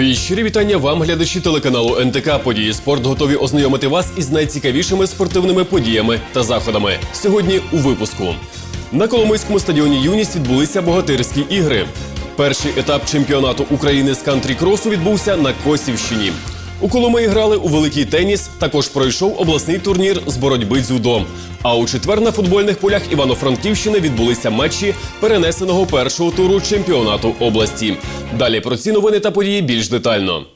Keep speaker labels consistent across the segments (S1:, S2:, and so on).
S1: Мої щирі вітання вам, глядачі телеканалу НТК Події Спорт готові ознайомити вас із найцікавішими спортивними подіями та заходами. Сьогодні у випуску на Коломийському стадіоні Юність відбулися богатирські ігри. Перший етап чемпіонату України з кантрі-кросу відбувся на Косівщині. У Коломиї грали у великий теніс. Також пройшов обласний турнір з боротьби дзюдо. А у четвер на футбольних полях Івано-Франківщини відбулися матчі перенесеного першого туру чемпіонату області. Далі про ці новини та події більш детально.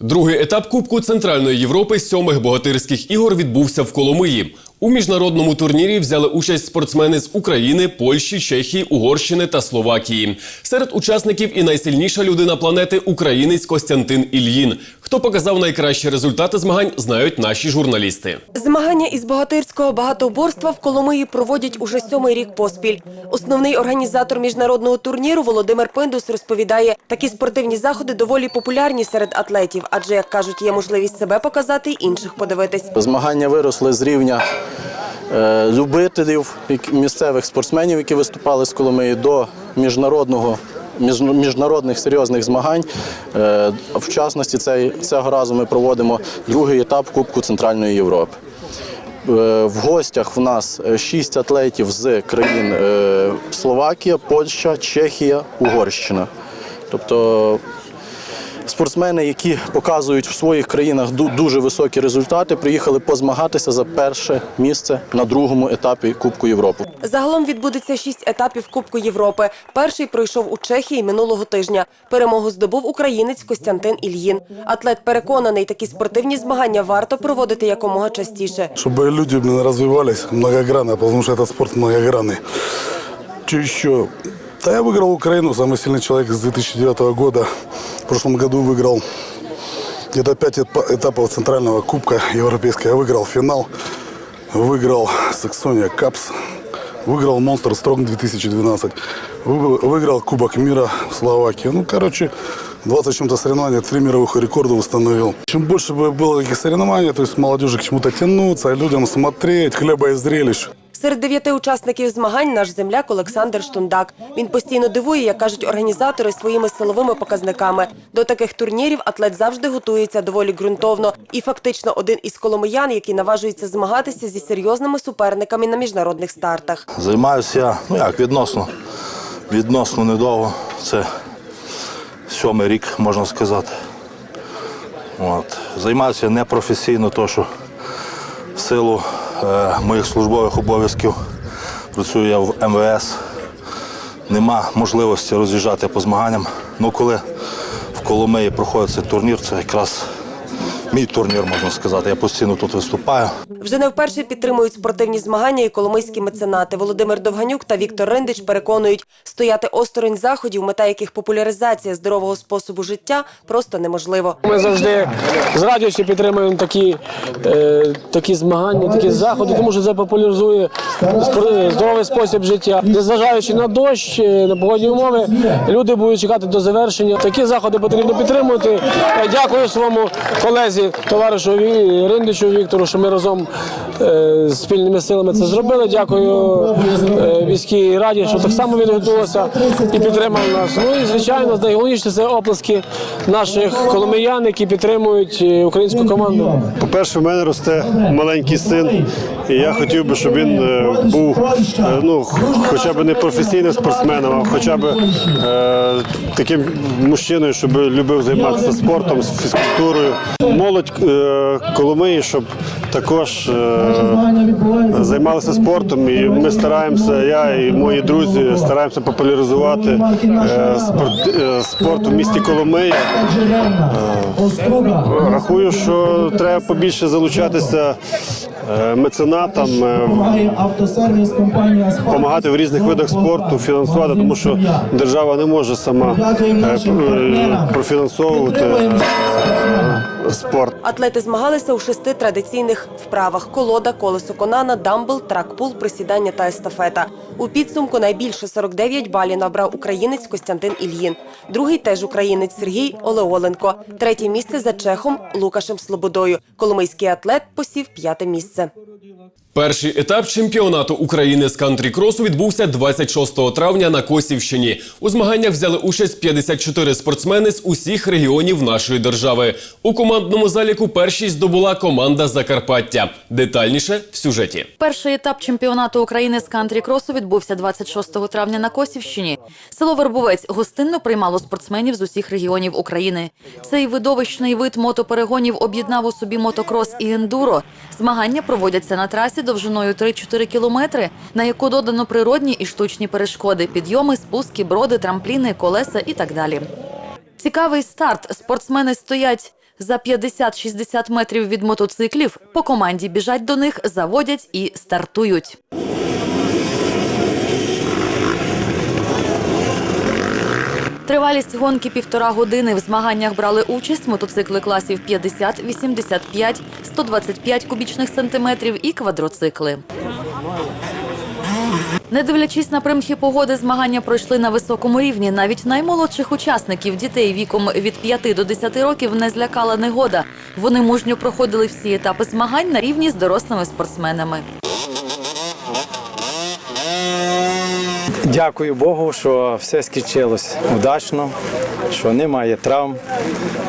S1: Другий етап Кубку Центральної Європи сьомих богатирських ігор відбувся в Коломиї. У міжнародному турнірі взяли участь спортсмени з України, Польщі, Чехії, Угорщини та Словакії. Серед учасників і найсильніша людина планети українець Костянтин Ільїн. Хто показав найкращі результати змагань, знають наші журналісти.
S2: Змагання із богатирського багатоборства в Коломиї проводять уже сьомий рік поспіль. Основний організатор міжнародного турніру Володимир Пиндус розповідає, такі спортивні заходи доволі популярні серед атлетів, адже, як кажуть, є можливість себе показати інших подивитись.
S3: Змагання виросли з рівня любителів, місцевих спортсменів, які виступали з Коломиї, до міжнародного. Міжнародних серйозних змагань. Е, В частності, цього разу ми проводимо другий етап Кубку Центральної Європи. Е, В гостях в нас е, шість атлетів з країн е, Словакія, Польща, Чехія, Угорщина. Тобто Спортсмени, які показують в своїх країнах ду- дуже високі результати, приїхали позмагатися за перше місце на другому етапі Кубку Європи.
S2: Загалом відбудеться шість етапів Кубку Європи. Перший пройшов у Чехії минулого тижня. Перемогу здобув українець Костянтин Ільїн. Атлет переконаний, такі спортивні змагання варто проводити якомога частіше.
S4: чтобы люди блин, развивались многогранно, потому что этот спорт многогранный. Что еще? Да я выиграл Украину, самый сильный человек с 2009 года. В прошлом году выиграл где-то пять этапа- этапов Центрального Кубка Европейского. Я выиграл финал, выиграл Саксония Капс, выиграл Монстр Стронг 2012, вы- выиграл Кубок мира в Словакии. Ну, короче, 20 с чем-то соревнований, три мировых рекорда установил. Чем больше бы было таких соревнований, то есть молодежи к чему-то тянуться, людям смотреть, хлеба и зрелищ.
S2: Серед дев'яти учасників змагань наш земляк Олександр Штундак. Він постійно дивує, як кажуть організатори, своїми силовими показниками. До таких турнірів атлет завжди готується доволі ґрунтовно. І фактично один із коломиян, який наважується змагатися зі серйозними суперниками на міжнародних стартах.
S5: Займаюся я, ну як, відносно, відносно недовго. Це сьомий рік, можна сказати. От. Займаюся непрофесійно, тому що силу моїх службових обов'язків працюю я в МВС. Нема можливості роз'їжджати по змаганням. Ну, коли в Коломиї проходить цей турнір, це якраз мій турнір, можна сказати. Я постійно тут виступаю.
S2: Вже не вперше підтримують спортивні змагання і коломийські меценати. Володимир Довганюк та Віктор Риндич переконують, стояти осторонь заходів, мета яких популяризація здорового способу життя просто неможливо.
S6: Ми завжди з радістю підтримуємо такі, е, такі змагання, такі заходи, тому що це популяризує здоровий спосіб життя. Незважаючи на дощ, е, на погодні умови, люди будуть чекати до завершення. Такі заходи потрібно підтримувати. Я дякую своєму колезі, товаришу Ві- Риндичу Віктору, що ми разом е, спільними силами це зробили. Дякую е, міській раді, що так само відготувалося і підтримали нас. Ну і звичайно, найголовніше це оплески наших коломиян, які підтримують е, українську команду.
S7: По-перше, в мене росте маленький син, і я хотів би, щоб він е, був е, ну, хоча б не професійним спортсменом, а хоча б е, таким мужчиною, щоб любив займатися спортом, фізкультурою. Молодь е, Коломиї, щоб також е, займалися спортом. І ми стараємося, я і мої друзі стараємося популяризувати е, спорт, е, спорт у місті Коломиї. Рахую, що треба побільше залучатися е, меценатам, е,
S8: автосервіс компанія
S7: допомагати в різних видах спорту, фінансувати, тому що держава не може сама е, е, профінансовувати е, спорт.
S2: Атлети змагалися у шести традиційних вправах: колода, колесо Конана, дамбл, тракпул, присідання та естафета. У підсумку найбільше 49 балів набрав українець Костянтин Ільїн. Другий теж українець Сергій Олеоленко. Третє місце за чехом Лукашем Слободою. Коломийський атлет посів п'яте місце.
S1: Перший етап чемпіонату України з кантрі-кросу відбувся 26 травня на Косівщині. У змаганнях взяли участь 54 спортсмени з усіх регіонів нашої держави. У командному заліку першість здобула команда Закарпаття. Детальніше в сюжеті.
S9: Перший етап чемпіонату України з кантрі-кросу відбувся 26 травня на Косівщині. Село Вербовець гостинно приймало спортсменів з усіх регіонів України. Цей видовищний вид мотоперегонів об'єднав у собі мотокрос і ендуро. Змагання проводяться на трасі довжиною 3-4 кілометри, на яку додано природні і штучні перешкоди, підйоми, спуски, броди, трампліни, колеса і так далі. Цікавий старт. Спортсмени стоять за 50-60 метрів від мотоциклів. По команді біжать до них, заводять і стартують. Тривалість гонки півтора години. В змаганнях брали участь мотоцикли класів 50, 85, 125 кубічних сантиметрів і квадроцикли. Не дивлячись на примхи погоди, змагання пройшли на високому рівні. Навіть наймолодших учасників дітей віком від 5 до 10 років не злякала негода. Вони мужньо проходили всі етапи змагань на рівні з дорослими спортсменами.
S10: Дякую Богу, що все скінчилось удачно, що немає травм.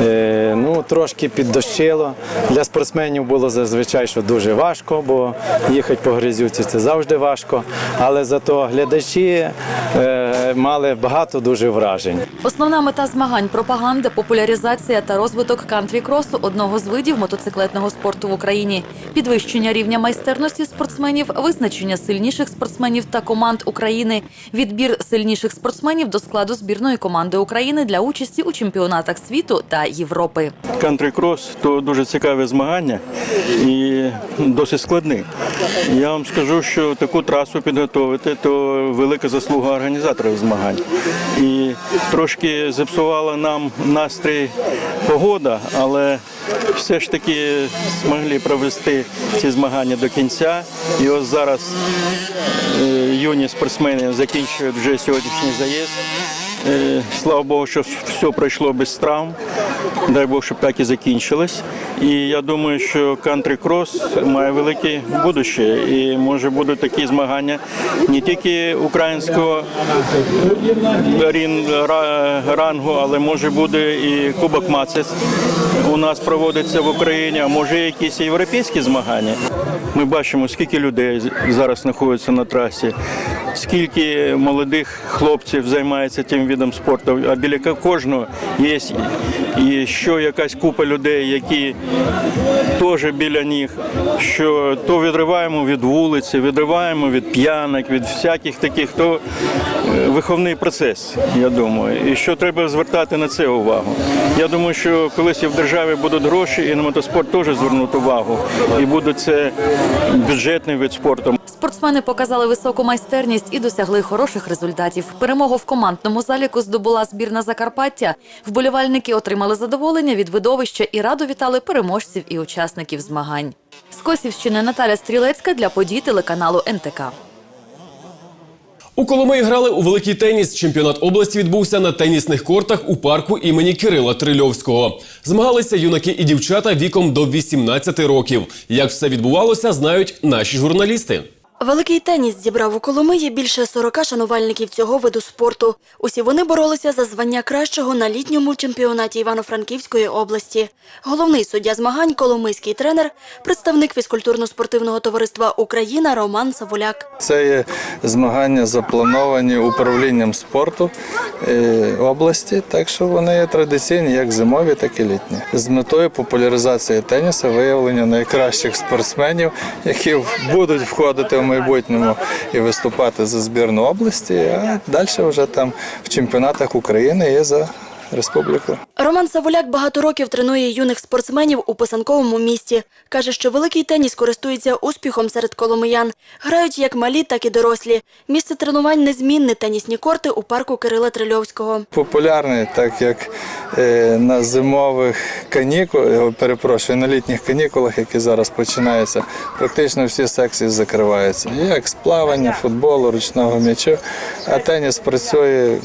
S10: Е, ну, трошки піддощило. Для спортсменів було зазвичай що дуже важко, бо їхати по грязюці це завжди важко. Але зато глядачі е, мали багато дуже вражень.
S9: Основна мета змагань пропаганда, популяризація та розвиток кантрі-кросу одного з видів мотоциклетного спорту в Україні, підвищення рівня майстерності спортсменів, визначення сильніших спортсменів та команд України, відбір сильніших спортсменів до складу збірної команди України для участі у чемпіонатах світу та Європи.
S2: Кантрі-крос то дуже цікаве змагання і досить складне. Я вам скажу, що таку трасу підготовити то велика заслуга організаторів змагань. І трошки зіпсувала нам настрій погода, але все ж таки змогли провести ці змагання до кінця. І ось зараз е, юні спортсмени закінчують вже сьогоднішній заїзд. Е, Слава Богу, що все пройшло без травм. Дай Бог, щоб так і закінчилось. І я думаю, що кантрі-крос має велике будуще. І може будуть такі змагання не тільки українського рангу, але може буде і Кубок Мацес у нас проводиться в Україні, а може якісь європейські змагання. Ми бачимо, скільки людей зараз знаходиться на трасі, скільки молодих хлопців займається тим видом спорту. А біля кожного є що якась купа людей, які теж біля них, що то відриваємо від вулиці, відриваємо від п'янок, від всяких таких, то виховний процес, я думаю. І що треба звертати на це увагу. Я думаю, що колись і в державі будуть гроші, і на мотоспорт теж звернуть увагу. І буде це бюджетний вид спорту.
S9: Спортсмени показали високу майстерність і досягли хороших результатів. Перемогу в командному заліку здобула збірна Закарпаття. Вболівальники отримали задоволення від видовища і радо вітали переможців і учасників змагань. З Косівщини Наталя Стрілецька для подій телеканалу НТК.
S1: У Коломиї грали у великий теніс. Чемпіонат області відбувся на тенісних кортах у парку імені Кирила Трильовського. Змагалися юнаки і дівчата віком до 18 років. Як все відбувалося, знають наші журналісти.
S11: Великий теніс зібрав у Коломиї більше 40 шанувальників цього виду спорту. Усі вони боролися за звання кращого на літньому чемпіонаті Івано-Франківської області. Головний суддя змагань, коломийський тренер, представник фізкультурно-спортивного товариства Україна Роман Савуляк.
S12: Це є змагання заплановані управлінням спорту е, області, так що вони є традиційні, як зимові, так і літні. З метою популяризації тенісу, виявлення найкращих спортсменів, які будуть входити в майбутньому і виступати за збірну області, а далі вже там в чемпіонатах України і за республіку.
S11: Роман Савуляк багато років тренує юних спортсменів у писанковому місті. Каже, що великий теніс користується успіхом серед коломиян. Грають як малі, так і дорослі. Місце тренувань незмінне тенісні корти у парку Кирила Трильовського.
S12: Популярний, так як е, на зимових канікулах, перепрошую, на літніх канікулах, які зараз починаються, практично всі секції закриваються. Як з плавання, футболу, ручного м'ячу. А теніс працює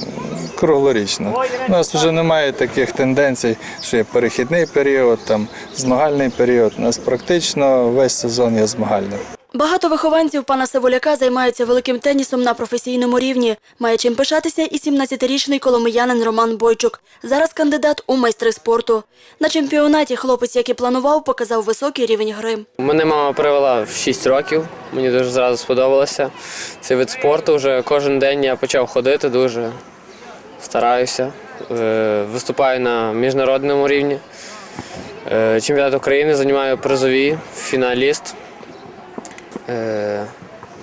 S12: круглорічно. У нас вже немає таких тенденцій, що є перехідний період, там змагальний період. У нас практично весь сезон є змагальним.
S11: Багато вихованців пана Саволяка займаються великим тенісом на професійному рівні. Має чим пишатися і 17-річний коломиянин Роман Бойчук. Зараз кандидат у майстри спорту. На чемпіонаті хлопець, як і планував, показав високий рівень гри.
S13: Мене мама привела в 6 років. Мені дуже зразу сподобалося. Цей вид спорту. Вже кожен день я почав ходити дуже стараюся. Е, Виступаю на міжнародному рівні. Е, Чемпіонат України займаю призові, фіналіст. Е,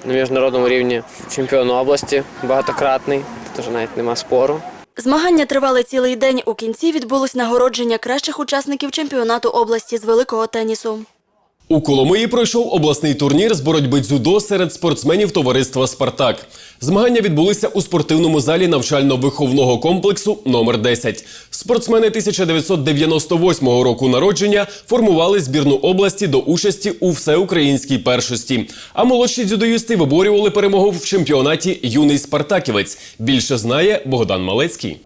S13: На міжнародному рівні чемпіон області багатократний, тож навіть нема спору.
S11: Змагання тривали цілий день. У кінці відбулось нагородження кращих учасників чемпіонату області з великого тенісу.
S1: У Коломиї пройшов обласний турнір з боротьби дзюдо серед спортсменів товариства Спартак. Змагання відбулися у спортивному залі навчально-виховного комплексу номер 10 Спортсмени 1998 року народження формували збірну області до участі у всеукраїнській першості. А молодші дзюдоїсти виборювали перемогу в чемпіонаті Юний Спартаківець. Більше знає Богдан Малецький.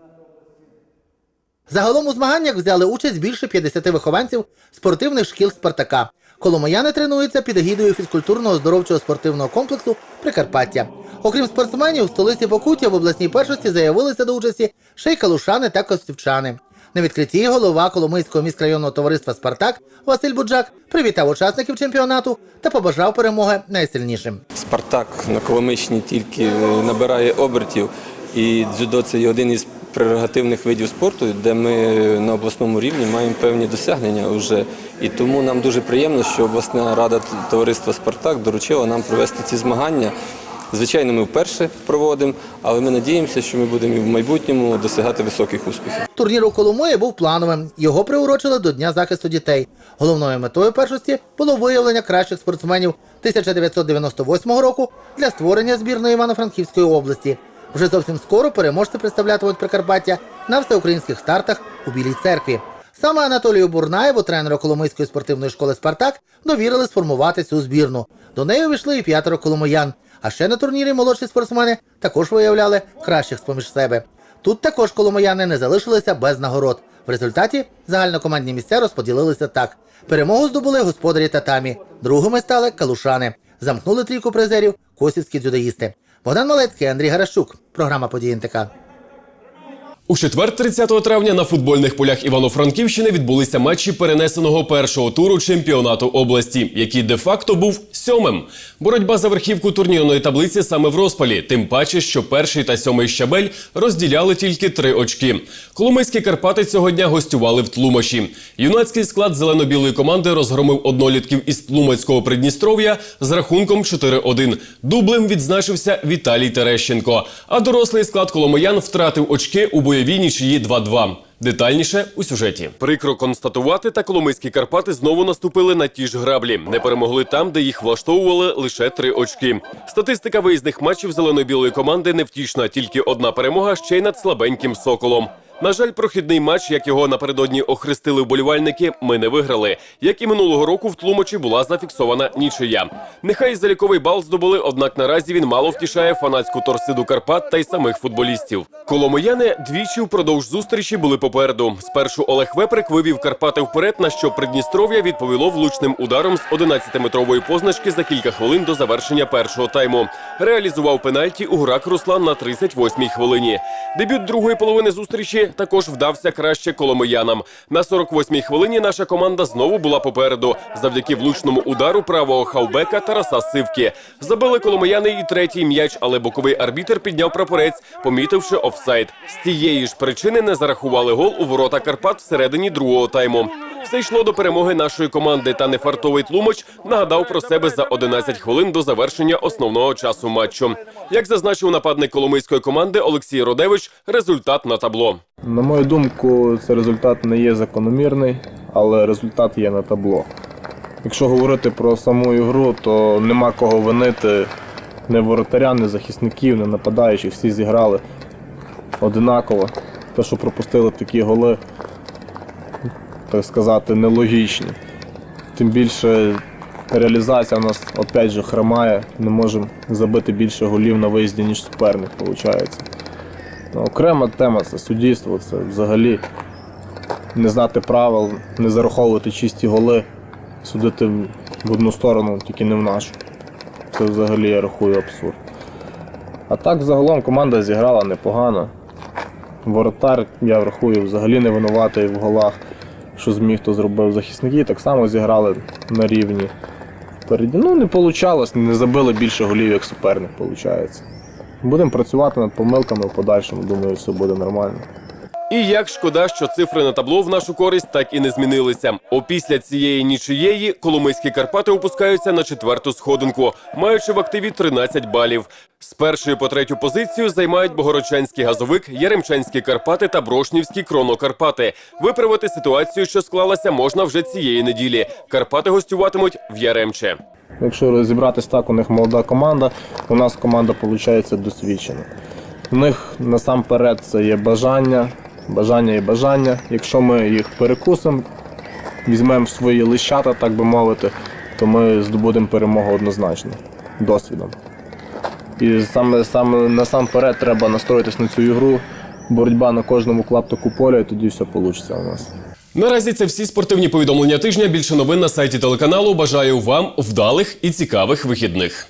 S14: Загалом у змаганнях взяли участь більше 50 вихованців спортивних шкіл Спартака. Коломияни тренуються під егідою фізкультурного здоровчого спортивного комплексу Прикарпаття. Окрім спортсменів, в столиці Покуття в обласній першості заявилися до участі ще й калушани та костівчани. На відкритті голова Коломийського міськрайонного товариства Спартак Василь Буджак привітав учасників чемпіонату та побажав перемоги найсильнішим.
S15: Спартак на Коломийщині тільки набирає обертів, і дзюдо це один із прерогативних видів спорту, де ми на обласному рівні маємо певні досягнення вже. І тому нам дуже приємно, що обласна рада товариства Спартак доручила нам провести ці змагання. Звичайно, ми вперше проводимо, але ми надіємося, що ми будемо і в майбутньому досягати високих успіхів.
S14: Турнір у Коломиї був плановим. Його приурочили до Дня захисту дітей. Головною метою першості було виявлення кращих спортсменів 1998 року для створення збірної Івано-Франківської області. Вже зовсім скоро переможці представлятимуть Прикарпаття на всеукраїнських стартах у Білій церкві. Саме Анатолію Бурнаєву, тренеру Коломийської спортивної школи Спартак, довірили сформувати цю збірну. До неї увійшли і п'ятеро коломиян. А ще на турнірі молодші спортсмени також виявляли кращих з-поміж себе. Тут також коломияни не залишилися без нагород. В результаті загальнокомандні місця розподілилися так: перемогу здобули господарі татамі, другими стали калушани. Замкнули трійку призерів косівські дзюдоїсти. Богдан Малецький, Андрій Гарашчук. Програма «Події НТК».
S1: У четвер, 30 травня, на футбольних полях Івано-Франківщини відбулися матчі перенесеного першого туру чемпіонату області, який де-факто був сьомим. Боротьба за верхівку турнірної таблиці саме в розпалі. Тим паче, що перший та сьомий щабель розділяли тільки три очки. Коломийські Карпати цього дня гостювали в Тлумачі. Юнацький склад зелено-білої команди розгромив однолітків із Тлумацького Придністров'я з рахунком 4-1. Дублем відзначився Віталій Терещенко. А дорослий склад коломиян втратив очки у бойовій нічиї 2-2. Детальніше у сюжеті. Прикро констатувати, та коломийські Карпати знову наступили на ті ж граблі. Не перемогли там, де їх влаштовували лише три очки. Статистика виїзних матчів зелено-білої команди невтішна. Тільки одна перемога ще й над слабеньким соколом. На жаль, прохідний матч, як його напередодні охрестили вболівальники, ми не виграли. Як і минулого року в Тлумачі була зафіксована нічия. Нехай заліковий бал здобули, однак наразі він мало втішає фанатську торсиду Карпат та й самих футболістів. Коломияни двічі впродовж зустрічі були попереду. Спершу Олег Веприк вивів Карпати вперед, на що Придністров'я відповіло влучним ударом з 11-метрової позначки за кілька хвилин до завершення першого тайму. Реалізував пенальті у грак Руслан на 38-й хвилині. Дебют другої половини зустрічі також вдався краще коломиянам. На 48-й хвилині наша команда знову була попереду завдяки влучному удару правого хавбека Тараса Сивки. Забили коломияни і третій м'яч, але боковий арбітер підняв прапорець, помітивши офсайд. З тієї ж причини не зарахували гол у ворота Карпат всередині другого тайму. Все йшло до перемоги нашої команди, та нефартовий тлумач нагадав про себе за 11 хвилин до завершення основного часу матчу. Як зазначив нападник коломийської команди Олексій Родевич, результат на табло.
S16: На мою думку, цей результат не є закономірний, але результат є на табло. Якщо говорити про саму ігру, то нема кого винити не воротаря, не захисників, не нападаючих, всі зіграли одинаково. Те, що пропустили такі голи, так сказати, нелогічні. Тим більше реалізація у нас опять же хромає, не можемо забити більше голів на виїзді, ніж суперник, виходить. Окрема тема це суддівство, це взагалі не знати правил, не зараховувати чисті голи, судити в одну сторону, тільки не в нашу. Це взагалі я рахую абсурд. А так загалом команда зіграла непогано. Воротар, я рахую, взагалі не винуватий в голах, що зміг, то зробив. Захисники так само зіграли на рівні. Впереді. Ну, не вийшло, не забили більше голів, як суперник, виходить. Будемо працювати над помилками в подальшому, думаю, все буде нормально.
S1: І як шкода, що цифри на табло в нашу користь так і не змінилися. Опісля цієї нічиєї коломийські Карпати опускаються на четверту сходинку, маючи в активі 13 балів. З першої по третю позицію займають Богородчанський газовик, Яремчанські Карпати та Брошнівські Кронокарпати. Виправити ситуацію, що склалася, можна вже цієї неділі. Карпати гостюватимуть в Яремче.
S16: Якщо розібратись так, у них молода команда, у нас команда виходить досвідчена. У них насамперед це є бажання, бажання і бажання. Якщо ми їх перекусимо, візьмемо свої лищата, так би мовити, то ми здобудемо перемогу однозначно досвідом. І саме, саме насамперед треба настроїтись на цю ігру, боротьба на кожному клаптику поля, і тоді все вийде у нас.
S1: Наразі це всі спортивні повідомлення тижня. Більше новин на сайті телеканалу. Бажаю вам вдалих і цікавих вихідних.